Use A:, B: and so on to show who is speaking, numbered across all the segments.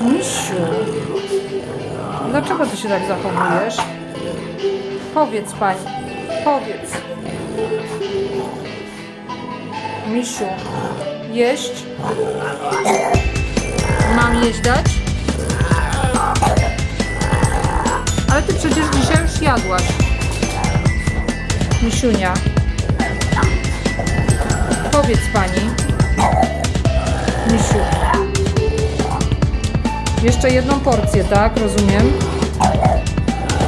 A: Misiu, dlaczego ty się tak zachowujesz? Powiedz pani, powiedz. Misiu, jeść? Mam jeść dać? Ale ty przecież dzisiaj już jadłaś. Misiunia. Powiedz pani. Misiu. Jeszcze jedną porcję, tak? Rozumiem.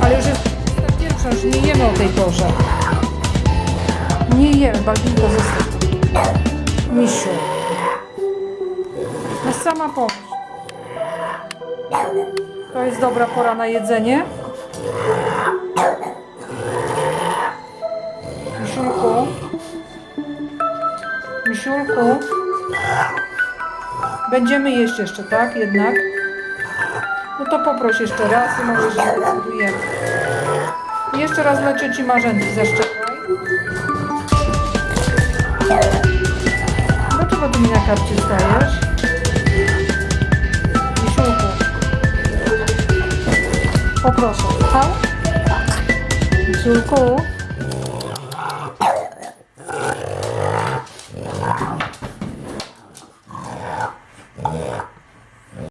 A: Ale już jest ta pierwsza, już nie jemy o tej porze. Nie jemy, Balbinko zostaw. Misiu. No sama pomyśl. To jest dobra pora na jedzenie. Misiulku. Misiulku. Będziemy jeść jeszcze, tak? Jednak. No to poproś jeszcze raz i może się zdecydujemy. Jeszcze raz dla cioci Marzenki zaszczepaj. Dlaczego ty mi na karcie stajesz? Misiulku. Poproszę. Hał? Misiulku.